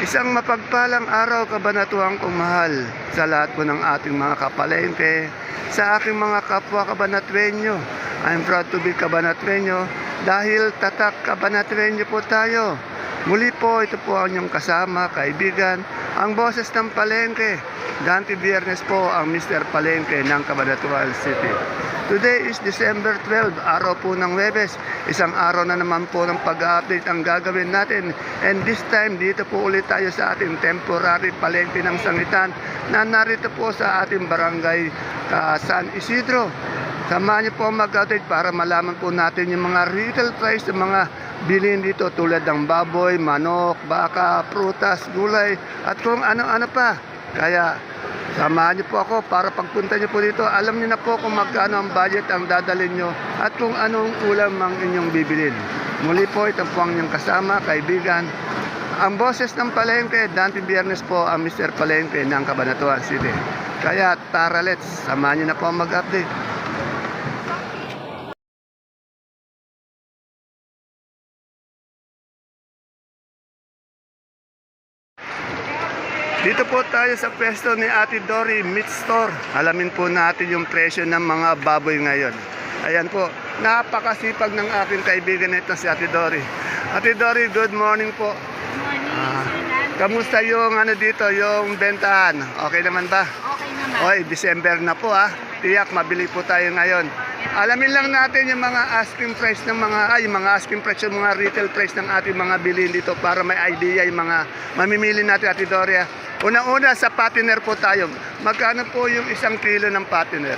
Isang mapagpalang araw kabanatuang kong mahal sa lahat po ng ating mga kapalengke, sa aking mga kapwa kabanatwenyo. I'm proud to be kabanatwenyo dahil tatak kabanatwenyo po tayo. Muli po, ito po ang inyong kasama, kaibigan, ang boses ng palengke. Dante Biernes po ang Mr. Palengke ng Cabanatuan City. Today is December 12, araw po ng Webes. Isang araw na naman po ng pag-update ang gagawin natin. And this time, dito po ulit tayo sa ating temporary palengke ng sangitan na narito po sa ating barangay ah, San Isidro. Samahan niyo po mag-update para malaman po natin yung mga retail price ng mga bilhin dito tulad ng baboy, manok, baka, prutas, gulay at kung ano-ano pa. Kaya samahan niyo po ako para pagpunta niyo po dito, alam niyo na po kung magkano ang budget ang dadalhin niyo at kung anong ulam ang inyong bibilin. Muli po ito po ang inyong kasama, kaibigan. Ang boses ng Palengke, Dante Biernes po ang Mr. Palengke ng Cabanatuan City. Kaya tara let's, samahan niyo na po ang mag-update. Po tayo sa pwesto ni Ate Dory Meat Store. Alamin po natin yung presyo ng mga baboy ngayon. Ayan po, napakasipag ng aking kaibigan nito si Ate Dory. Ate Dory, good morning po. Morning, Ah. Kamusta yung ano dito, yung bentahan? Okay naman ba? Okay naman. Oy, December na po ah. Tiyak, mabili po tayo ngayon. Alamin lang natin yung mga asking price ng mga, ay, yung mga asking price, yung mga retail price ng ating mga bilhin dito para may idea yung mga mamimili natin, Ate Doria. Unang-una, sa patiner po tayo. Magkano po yung isang kilo ng patiner?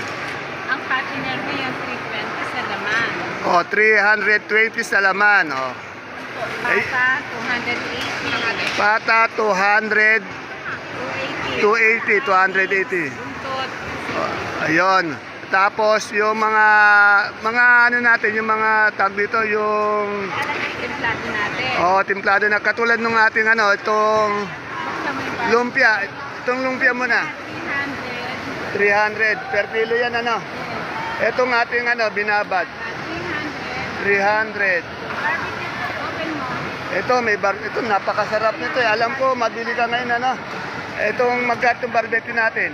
Ang partner ko yung 320 sa laman. O, 320 sa laman. O. Ay. Pata, 280. Pata, 200, 280. 280, 280. Buntot. Ayun. Tapos yung mga mga ano natin, yung mga tag dito, yung Lalagay templado natin. oh, timplado na katulad nung ating ano, itong Buksan mo yung bag. lumpia. Itong lumpia mo na, 300. 300 per kilo yan ano. Itong ating ano, binabad, 300. 300. Barbecue, open mo. Ito may bar, ito napakasarap nito. eh. Alam ko, mabili ka ngayon ano. Itong magkatong barbecue natin.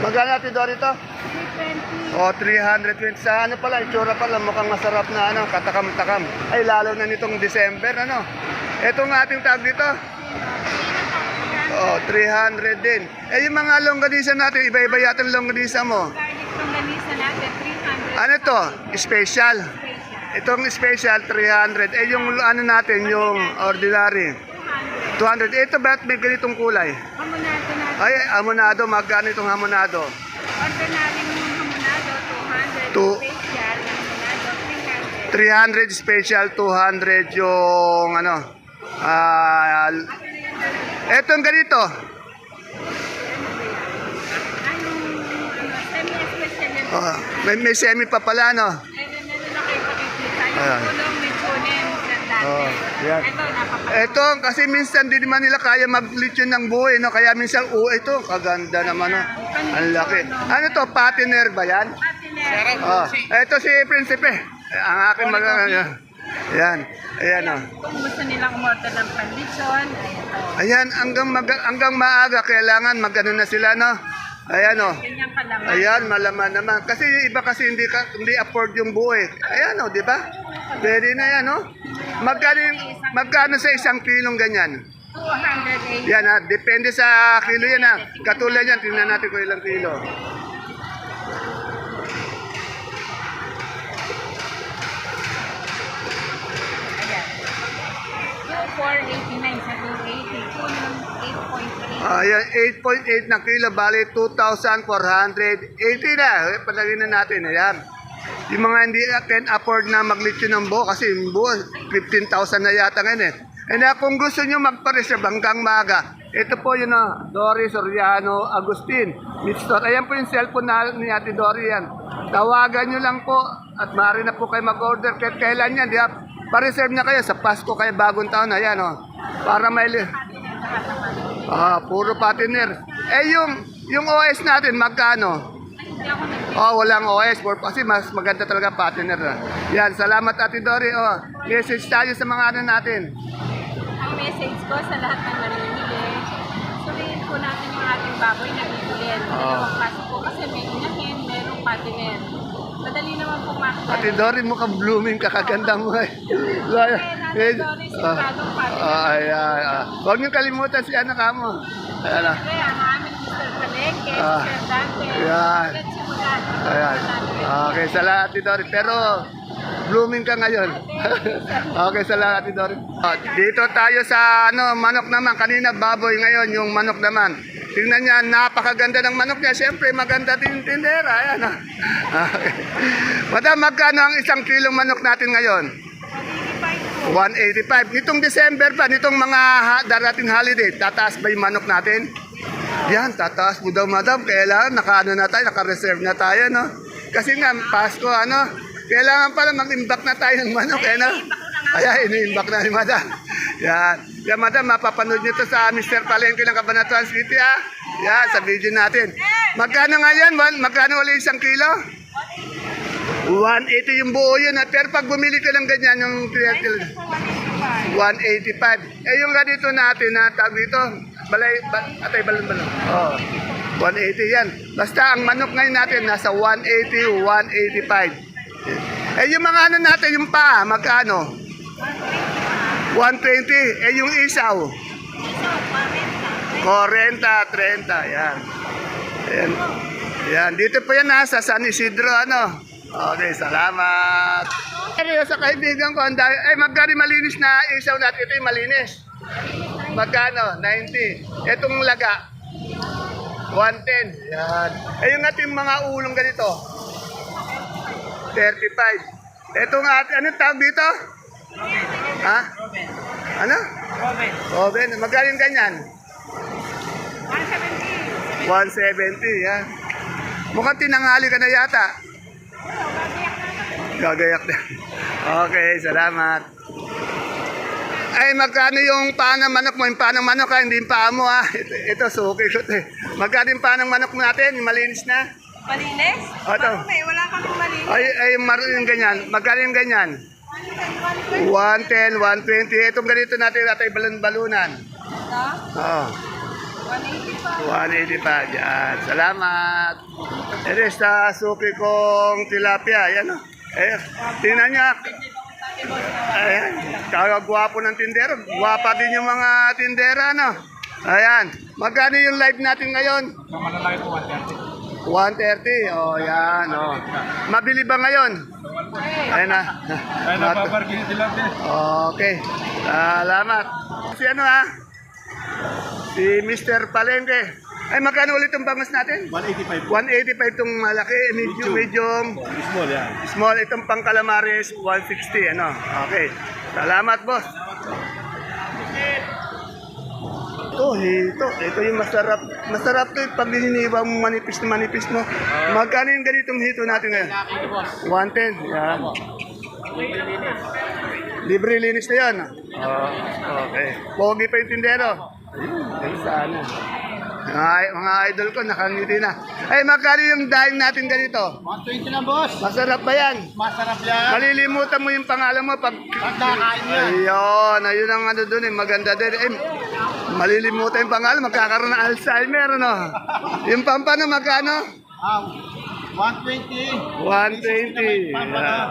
Magkano natin doon ito? 320. O, 320 sa ano pala, itsura pala, mukhang masarap na ano, katakam-takam. Ay, lalo na nitong December, ano. Itong ating tag dito, o, 300 din. Eh, yung mga longganisa natin, iba-iba yata ang longganisa mo. Garlic longganisa natin, 300. Ano to? Special. Itong special, 300. Eh, yung ano natin, yung ordinary, 200. 200. Ito ba't may ganitong kulay? Natin. Ay, hamonado, magkano itong hamonado? Ordinary mong hamonado, 200. Two- Special, hamonado, 300. 300 special, 200 yung ano. Ah, etong ganito. Ano? Oh, may, may semi pa pala, no? Ayun, ano na kayo pakikita. Yung Ayan. kulong may punin sa dati. Oh, yan. Ito. Ito, kasi minsan di naman nila kaya mag-lechon ng buhay, no? Kaya minsan, oh, ito, kaganda naman, no? Ang laki. Ano to, patiner ba yan? Patiner. Oh, ito si Prinsipe. Ang aking mag... Yan. Ayan, oh. Kung gusto nilang umorder ng pandisyon, ayan hanggang, mag, hanggang maaga, kailangan magano na sila, no? Ayan, oh. Ganyan kalaman. Ayan, malaman naman. Kasi iba kasi hindi ka, hindi afford yung buhay. Ayan o, di ba? Pwede na yan, o. Magkano, magkano sa isang kilong ganyan? 280. Yan ha, depende sa kilo yan ha. Katulad yan, tingnan natin kung ilang kilo. Ayan. 2489 sa 280. Kunong 8.3. Ayan, 8.8 na kilo, bali 2,480 na. Palagay na natin, ayan. Yung mga hindi can afford na maglitsyo ng buo kasi yung buo, 15,000 na yata ngayon eh. And uh, kung gusto nyo magpa-reserve hanggang maga, ito po yun na, Dory Soriano Agustin, Meat Store. Ayan po yung cellphone na, ni Ate Dory yan. Tawagan nyo lang po at maaari na po kayo mag-order kahit kailan yan. Di? Pa-reserve na kayo sa Pasko kayo bagong taon. Ayan o. Para may... Ah, puro patiner. Eh yung yung OS natin magkano? Oh, walang OS for kasi mas maganda talaga patiner na. Yan, salamat Ate Dory. Oh, message tayo sa mga ano natin. Ang message ko sa lahat ng namimili. Suriin po natin yung ating baboy na bibilin. Oo. Dalawang klase po kasi may inahin, merong patiner. Madali naman po makilala. Ate Dory, mukhang blooming, kakaganda mo eh. Eh, Ate Dory, siguradong patiner. Ah, ayan, ah. Huwag niyo kalimutan si anak mo. Ayan, ah. Siyempre, ang aming Mr. Palengke, Ah. Yan. Ayan. Okay, salamat Ate Dory. Pero blooming ka ngayon. okay, salamat Ate Dory. Ah, dito tayo sa ano, manok naman. Kanina baboy ngayon yung manok naman. Tingnan niya, napakaganda ng manok niya. Siyempre, maganda din yung tindera. Ayan ah. Okay. Madam, magkano ang isang kilong manok natin ngayon? 185. Nitong December pa, nitong mga ha- darating holiday, tataas ba yung manok natin? Yan, tataas po daw madam. Kailangan nakaano na tayo, naka-reserve na tayo, no? Kasi nga, Pasko, ano, kailangan pala mag-imbak na tayo ng manok, eh, no? Ayan, ini-imbak na ni madam. Yan. Yan, madam, mapapanood nyo to sa Mr. Palengke ng Cabanatuan City, ha? Yan, sa video natin. Magkano nga yan? One- Magkano ulit isang kilo? 180 yung buo yun, ha? Pero pag bumili ka ng ganyan, yung 185. Eh yung ganito natin na tawag dito, balay, ba, atay balon balon. Oh. 180 yan. Basta ang manok ngayon natin nasa 180, 185. Eh yung mga ano natin, yung paa, magkano? 120. Eh yung isaw? 40, 30. Yan. Yan. Yan. Dito po yan nasa San Isidro, ano? Okay, salamat. Ano sa kaibigan ko, ang dahil, ay magkano malinis na isaw natin. Ito yung malinis. Magkano? 90. Itong laga. 110. Yan. Eh yung ating mga ulong ganito. 35. Itong ating, anong tawag dito? Ha? Ano? Oven. Magkano yung ganyan? 170. Yan. Mukhang tinanghali ka na yata. Gagayak na. Okay, salamat. Ay, magkano yung paa ng manok mo? Yung paa ng manok ha, hindi yung paa mo ha. Ito, ito suki ko to eh. Magkano yung paa ng manok natin? Yung malinis na? Malinis? O, ito. May wala kang malinis. Ay, ay, mar- yung ganyan. Magkano yung ganyan? 110, 120. Itong ganito natin, natin balon-balunan. Ito? Oo. 185. 185. Yan. Salamat. Ito sa suki kong tilapia. Yan o. Eh, tingnan niya. Ayan. Kagagwapo ng tindero. Gwapa din yung mga tindera, no? Ayan. Magkano yung live natin ngayon? 130. Oh, yan. Oh. Mabili ba ngayon? Ayan na. Ay, napaparking sila din. Okay. Salamat. Si ano ha? Si Mr. Palengke. Ay, magkano ulit ang bangus natin? 185 185 itong malaki, medium, medium, Small yan. small. Itong pang calamares, 160. Ano? Okay. Salamat, boss. Ito, ito. Ito yung masarap. Masarap to yung pag hininiwa mo manipis na manipis mo. Magkano yung ganitong hito natin ngayon? 110. Yan. Libre linis na yan. Oh, okay. Pogi pa yung tindero. Ayun, sana. Mga, mga idol ko, nakangiti na. Ay, magkano yung daing natin ganito? 120 na boss. Masarap ba yan? Masarap yan. Malilimutan mo yung pangalan mo pag... Pagkakain yan. Ayun, ayun ang ano dun eh, maganda din. Eh, malilimutan yung pangalan, magkakaroon ng Alzheimer, ano? Yung pampano, magkano? Ah, 120. 120. Yeah.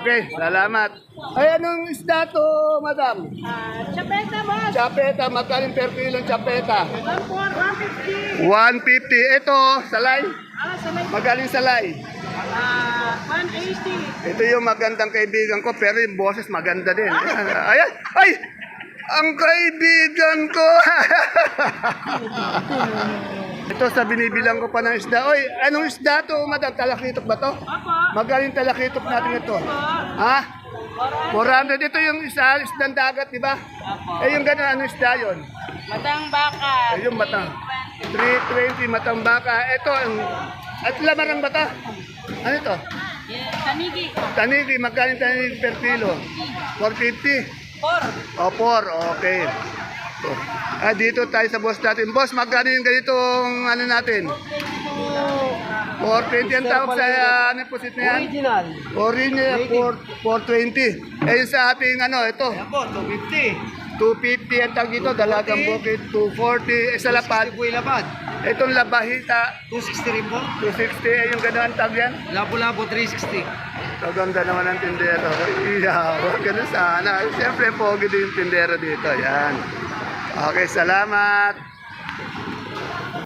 Okay, salamat. Ay, anong isda to, madam? Ah, chapeta boss. Chapeta, magkano per kilo chapeta? 150. 150. Ito, salay. Ah, sanay. Magaling salay. Ah, 180. Ito yung magandang kaibigan ko, pero yung boses maganda din. Ayan, ay! Ang kaibigan ko! Ito sa binibilang ko pa ng isda. Oy, anong isda to, madam? Talakitok ba to? Opo. Magaling talakitok natin ito. Ha? 400. Ito yung isa, isdang dagat, di ba? Eh, yung gano'n, anong isda yun? Matang baka. Eh, yung matang. 320, matang baka. Ito, ang, at lamarang bata. Ano ito? Tanigi. Tanigi, magkano tanigi per kilo? 450. 4. O, 4. Okay. So, ah, dito tayo sa boss natin. Boss, magkano yung ganitong ano natin? 420 ang tawag sa uh, ano po na yan? Original. Original, 4, 420. Eh, yung sa ating ano, ito. Yan po, 250. 250 ang tag dito, dalagang bukid, 240. Eh, sa lapad, Buhay lapad. itong labahita, 260 rin po. 260. Eh, yung gano'n ang tag yan. Labo-labo 360. Kaganda naman ang tindero. Iya, ganun sana. Siyempre, pogi din yung tindero dito. Yan. Okay, salamat.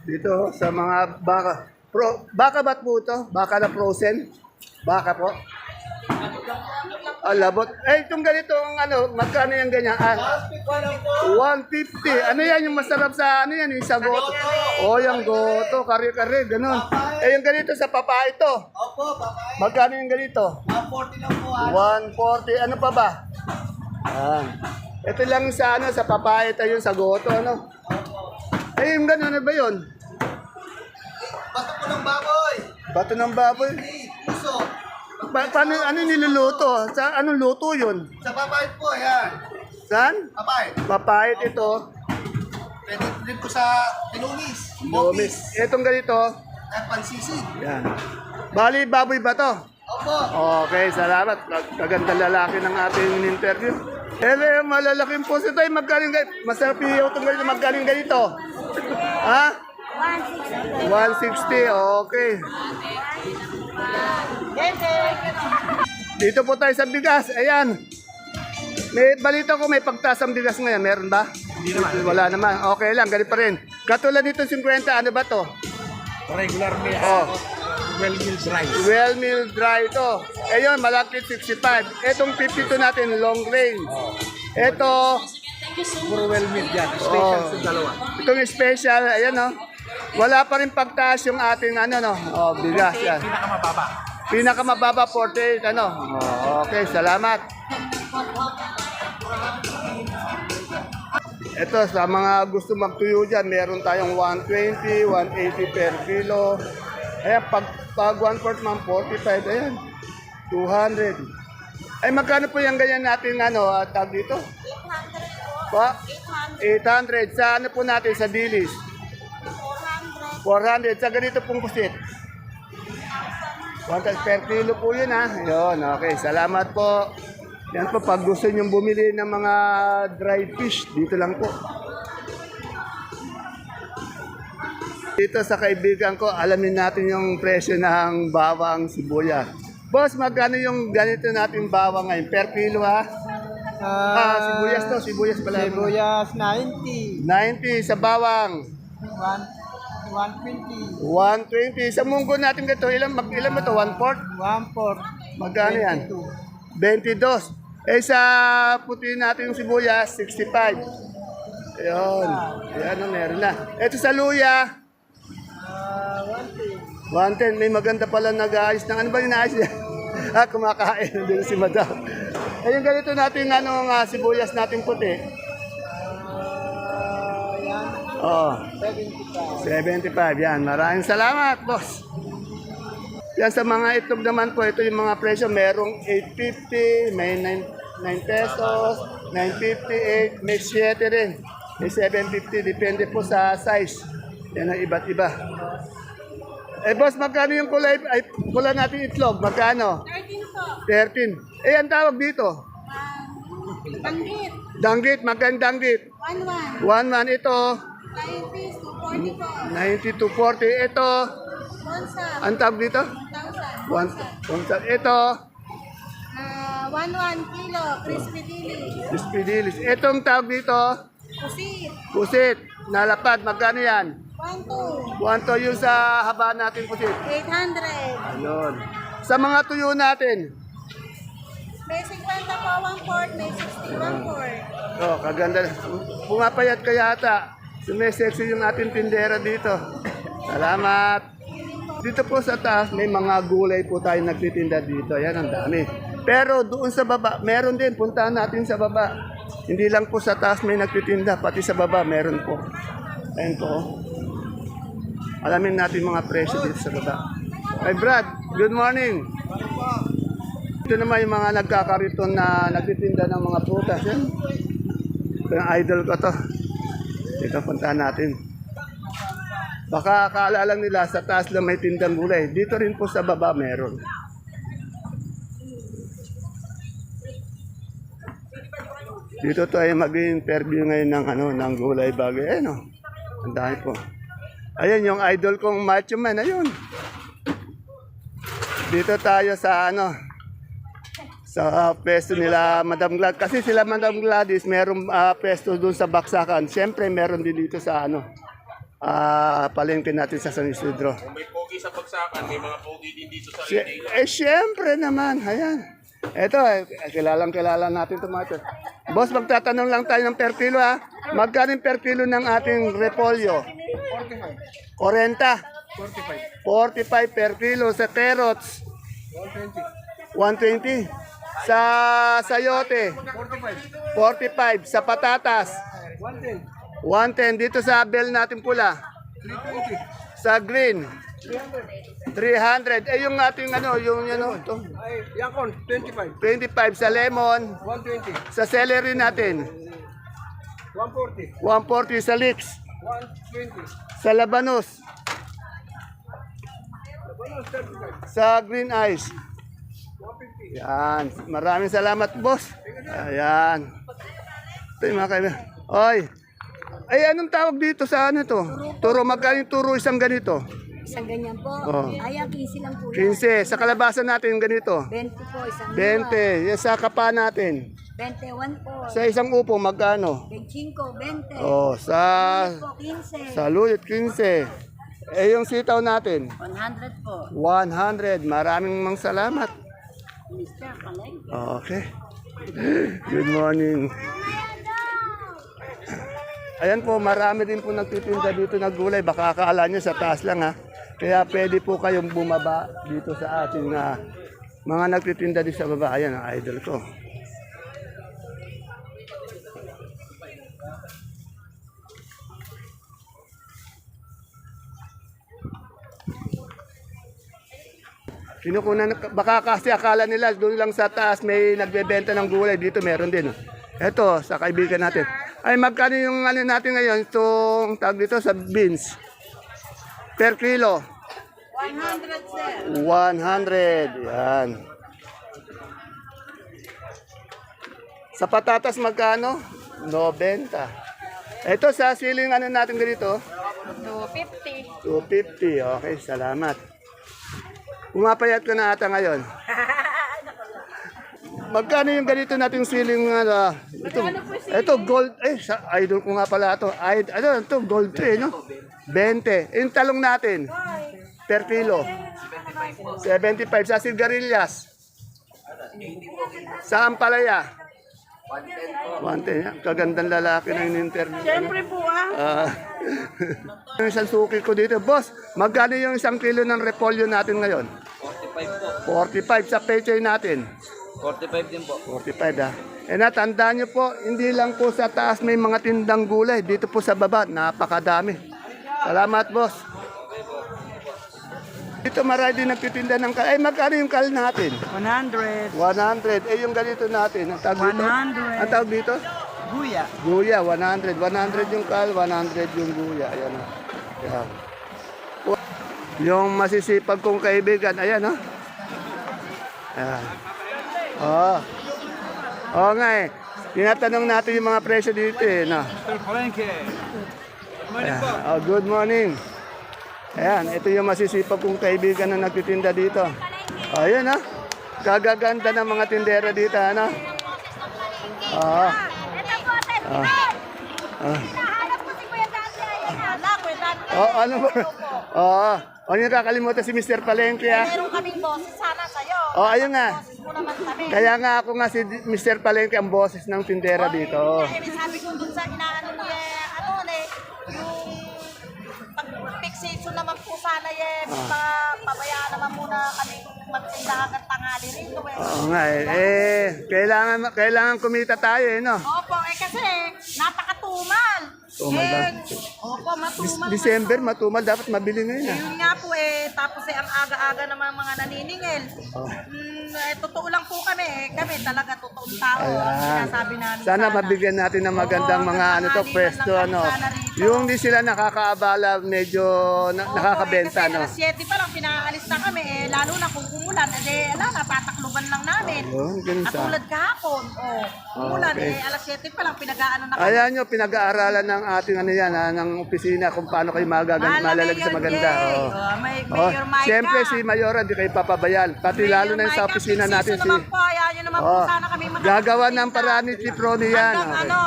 Dito sa mga baka. Pro, baka ba't po ito? Baka na frozen? Baka po? Ah, labot. Eh, itong ganitong ano, magkano yung ganyan? Ah, 150. Ano yan yung masarap sa ano yan? Yung sa goto. Oh, yung goto. Kari-kari, ganun. Eh, yung ganito sa papa ito. Opo, papay. Magkano yung ganito? 140 lang po. 140. Ano pa ba? Yan. Ito lang sa ano, sa papaya yung sa goto, ano? Eh, yung gano'n, ano ba yun? Bato po ng baboy. Bato ng baboy. Puso. Pa paano, ano niluluto? Sa anong luto yun? Sa papay po, yan. Saan? Papay. Papayat ito. Pwede rin po sa tinumis. Lumis. Itong ganito. At pansisid. Yan. Bali, baboy ba to? Opo. Okay, salamat. Kaganda lalaki ng ating interview. Ele, malalaking puso tayo. Magkaling ganito. Masarap yung itong ganito. Magkaling ganito. Ha? 160. Okay. Dito po tayo sa bigas. Ayan. May balita ko may pagtaas ang bigas ngayon. Meron ba? Hindi naman. Wala naman. Okay lang. Ganito pa rin. Katulad nito 50. Ano ba to? Regular meal. Oh. Well meals rice. Well meal dry ito. Ayun, malaki 65. Etong 52 natin, long range. Ito, Puro well meal yan. Special sa dalawa. itong special, ayan no. Wala pa rin pagtaas yung ating ano no. Oh, bigas yan. Pinakamababa. Pinakamababa 48 ano. Oh, okay, salamat. Ito sa mga gusto magtuyo dyan, meron tayong 120, 180 per kilo. Ayan, pag, pag 1 quart man, 45, ayan. 200. Ay, magkano po yung ganyan natin, ano, ah, tag dito? 800 po. Pa? 800. 800. Sa ano po natin, sa dilis? 400. 400. Sa ganito pong kusit? 1 per kilo po yun ha. Yun, okay. Salamat po. Yan po, pag gusto nyo bumili ng mga dried fish, dito lang po. Dito sa kaibigan ko, alamin natin yung presyo ng bawang sibuyas. Boss, magkano yung ganito natin bawang ngayon? Per kilo ha? Ah, sibuyas to, sibuyas pala. Sibuyas 90. 90 sa bawang. 1, 120. 120. Sa munggo natin ganito, ilan, mag, ilan ba ito? 1 fourth? 1 4. Magkano yan? 22. Eh sa puti natin yung sibuyas, 65. Ayun. Ayan, meron na. Ito sa luya, Uh, 110. 110. May maganda pala nag-aayos ng ano ba yung naayos niya? ah, kumakain din si madam. Ayun, ganito natin ano nga sibuyas natin puti. Uh, yan. Oo. 75. 75, yan. Maraming salamat, boss. Yan sa mga itlog naman po, ito yung mga presyo. Merong 850, may 9, 9 pesos, 958, may 7 rin. May 750, depende po sa size. Yan ang iba't iba. Eh boss, magkano yung kulay, ay, kulay natin itlog? Magkano? 13 po. 13. Eh, ang tawag dito? Um, Banggit. Danggit, magkano danggit? 1-1. 1 man ito, 90 to 40 po. 90 to 40. Ito, Bonsa. ang tawag dito? 1,000. One, one, ito, Ah, 1-1 kilo. Crispy dili. Spidilis. Itong tawag dito, Pusit. pusit, nalapad, magkano yan? 1-2. One to yung sa haba natin pusit. 800. Ayun. Sa mga tuyo natin, May 50 po 1 quart. May 60 1 quart. oh, kaganda. Pumapayat ka yata. Sumesexy yung ating tindera dito. Salamat. Dito po sa taas, may mga gulay po tayo nagtitinda dito. Yan, ang dami. Pero doon sa baba, meron din. Puntahan natin sa baba. Hindi lang po sa taas may nagtitinda, pati sa baba meron po. Ayun po. Alamin natin mga presyo dito sa baba. Hey Brad, good morning. Ito naman yung mga nagkakariton na nagtitinda ng mga prutas. Yan. Ito yung idol ko to. Dito puntahan natin. Baka akala lang nila sa taas lang may tindang gulay. Dito rin po sa baba meron. Dito tayo mag-interview ngayon ng ano ng gulay bagay. Ayun oh. Ang dami po. Ayun yung idol kong macho man, ayun. Dito tayo sa ano sa pesto nila Madam Glad kasi sila Madam Gladys merong ah, pesto doon sa Baksakan. Siyempre meron din dito sa ano ah palengke natin sa San Isidro. Kung may pogi sa bagsakan, may mga pogi din dito sa Si- eh, syempre naman. Ayan. Ito, eh, kilalang kilala natin tomato. Boss, magtatanong lang tayo ng per kilo ha. Magkano per kilo ng ating repolyo? 40. 45. 45 per kilo sa carrots. 120. Sa sayote. 45. Sa patatas. 110. Dito sa bell natin pula. Sa green. 300. Eh yung ating ano, yung ano, ito. Ay, yakon, 25. 25 sa lemon, 120. sa celery natin, 140. 140 sa leeks, 120. sa labanos, Bonus, 35. sa green ice. Yan. Maraming salamat, boss. Ayan. Ito yung mga kaibigan. Oy. Ay, anong tawag dito sa ano to? Turo, magkano yung turo isang ganito? Isang ganyan po. Oh. Ay, ang 15 lang po. yan. 15. Sa kalabasan natin ganito. 20 po, isang 20. Yan sa kapa natin. 21 po. Sa isang upo, magkano? 25, 20. Oh, sa po, 15. sa luyot 15. Eh yung sitaw natin, 100 po. 100. Maraming mang salamat. Mr. Palay. Okay. Good morning. Ayan po, marami din po nagtitinda dito ng gulay. Baka akala nyo sa taas lang ha. Kaya pwede po kayong bumaba dito sa ating ah, mga nagtitinda din sa baba. Ayan ang idol ko. Kinukunan, baka kasi akala nila doon lang sa taas may nagbebenta ng gulay. Dito meron din. Ito, sa kaibigan natin. Ay, magkano yung ano natin ngayon? Itong tag dito sa beans. Per kilo. 100, sir. 100. Yan. Sa patatas magkano? 90. Ito sa siling ano natin ganito? 250. 250. Okay, salamat. Pumapayat ka na ata ngayon. Magkano yung ganito nating siling ano? Ito, ito gold. Eh, sa idol ko nga pala ito. Id, ano, ito gold to eh, no? 20. Yung talong natin. Per kilo. 75 sa sigarilyas. Sa ampalaya. 110. yan. Kagandang lalaki na in-interview. Siyempre po ah. Ah. yung isang suki ko dito, boss, magkano yung isang kilo ng repolyo natin ngayon? 45 po. 45 sa pechay natin. 45 din po. 45 ah. Eh natandaan nyo po, hindi lang po sa taas may mga tindang gulay. Dito po sa baba, napakadami. Salamat, boss. Dito marami din nagtitinda ng kal. Eh, magkano yung kal natin? 100. 100. Eh, yung ganito natin. Ang tawag dito? 100. Ang tawag dito? Guya. Guya, 100. 100 yung kal, 100 yung guya. Ayan o. Ayan. Yung masisipag kong kaibigan, ayan o. Ayan. Oo. Oo nga eh. Tinatanong natin yung mga presyo dito eh. No? Mr. Palenque. Ayan. Oh, good morning. Ayan, ito yung masisipag kong kaibigan na nagtitinda dito. Oh, ayan ha. Kagaganda ng mga tindera dito, ano? Oo. Ah. Ah. Dante. Oh, ano ba? Oo. Oh, yung kakalimutan si Mr. Palengke ah. Meron kaming boses sana sa'yo. Oh, ayun nga. Kaya nga ako nga si Mr. Palengke ang boses ng tindera dito. Eh, sabi ko dun sa pabayaan naman muna kami magtindahan ng tanghali rito eh. Oo nga eh. Eh, kailangan, kailangan kumita tayo eh, no? Opo, eh kasi napakatumal. Tumal ba? Eh, Opo, matumal. December, matumal, dapat mabili ngayon ah. Yun nga po eh, tapos eh ang aga-aga naman mga naniningil. Oh. Mm, eh, totoo lang po kami eh. Kami talaga totoong tao. Ang Ayan. sinasabi namin Sana mabigyan natin ng magandang Oo, mga ano to, pwesto ano. sana. Yung di sila nakakaabala, medyo na- Opo, nakakabenta eh, kasi no. alas 7 pa lang pinaalis na kami eh. Lalo na kung umulan, edi ala, natatakluban lang namin. Yun, ganun sa... Katulad kahapon, oh. Umulan, Okay. eh, alas 7 pa lang, pinag-aano na kami. Ayan nyo, pinag-aaralan ng ating ano yan, ha, ng opisina kung paano kayo magagan, malalagay sa maganda. Jay. Oo. Oh, may, Oh, Mayor Micah. Siyempre si Mayora, di kayo papabayaan. Pati lalo na yung sa Mayor Micah, opisina natin si... naman po, ayaw nyo naman po Oh, sana kami makakapagsalita. gagawa ng ni Chief Ronnie yan. Hanggang Okay. ano,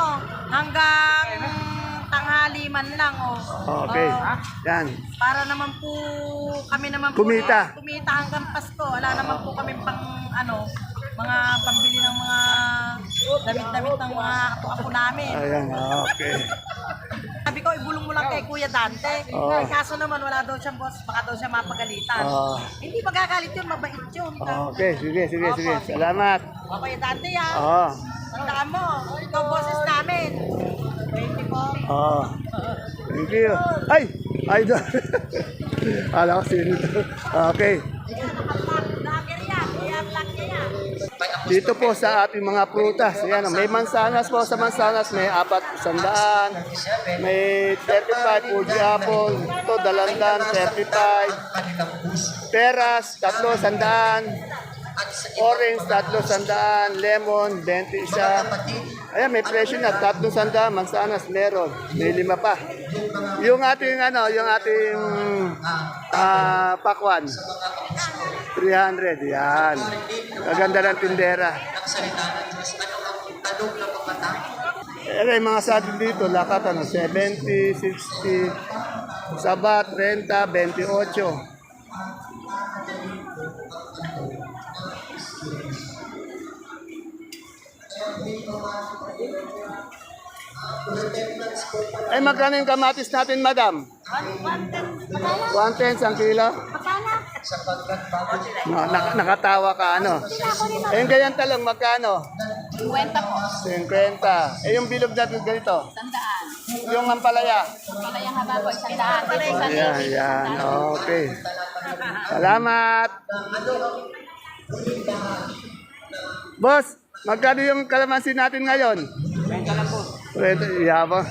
hanggang tanghali man lang, oh. Okay. Oh, Yan. para naman po, kami naman po, Kumita. eh, kumita hanggang Pasko. Wala naman po kami pang, ano, mga pambili ng mga damit-damit ng mga apo-apo namin. Ayan, okay. Sabi ko, ibulong mo lang kay Kuya Dante. Oo. Eh, kaso naman, wala daw siyang boss, baka daw siya mapagalitan. Oo. Hindi magagalit yun, mabait yun. Okay, sige, sige, sige. Salamat. O, Kuya Dante, ah. Oo. Tandaan mo, ikaw boses namin. 20 po. Oo. Thank you. Ay! Idol. Alam ko sino to. Okay. Dito po sa ating mga prutas. Ayan, may mansanas po sa mansanas. May apat sandaan. May 35 Fuji apple. Ito, dalandan, 35. Peras, tatlo sandaan. Orange, tatlo sandaan. Lemon, 20 isa. Ayan, may presyo na. Tatlo sandaan, mansanas, meron. May lima pa. Yung ating, ano, yung ating ah pakwan. 300, yan. Kaganda ng tindera. Eh, yung mga sabi dito, lakat ano, 70, 60, sabat, 30, 28. Ay, magkano yung kamatis natin, madam? 110 ang kilo? No, nak- nakatawa ka, ano? Eh, yung ganyan talong, magkano? 50 po. 50. Eh, yung bilog natin ganito? Tandaan. Yung ampalaya? Yung haba po. Isang daan. Isang Yan, yan. Okay. Salamat. Boss, magkano yung kalamansi natin ngayon? 20 lang po. 20, yabang.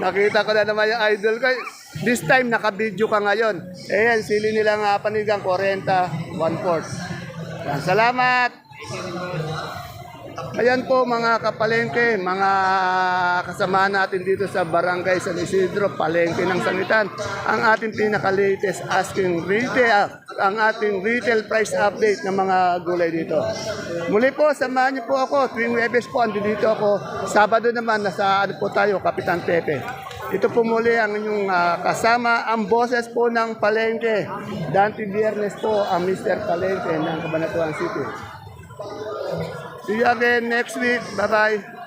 Nakita ko na naman yung idol ko. This time, naka-video ka ngayon. Eh yan, sili nila nga panigang 40, 1/4. Yan, salamat. Ayan po mga kapalengke, mga kasama natin dito sa Barangay San Isidro, palengke ng sangitan. Ang ating pinaka-latest asking retail, ang ating retail price update ng mga gulay dito. Muli po, samahan niyo po ako. Tuwing Webes po, ando dito ako. Sabado naman, nasa ano po tayo, Kapitan Pepe. Ito po muli ang inyong ah, kasama, ang boses po ng palengke. Dante Biernes po, ang Mr. Palengke ng Cabanatuan City. See you again next week. Bye-bye.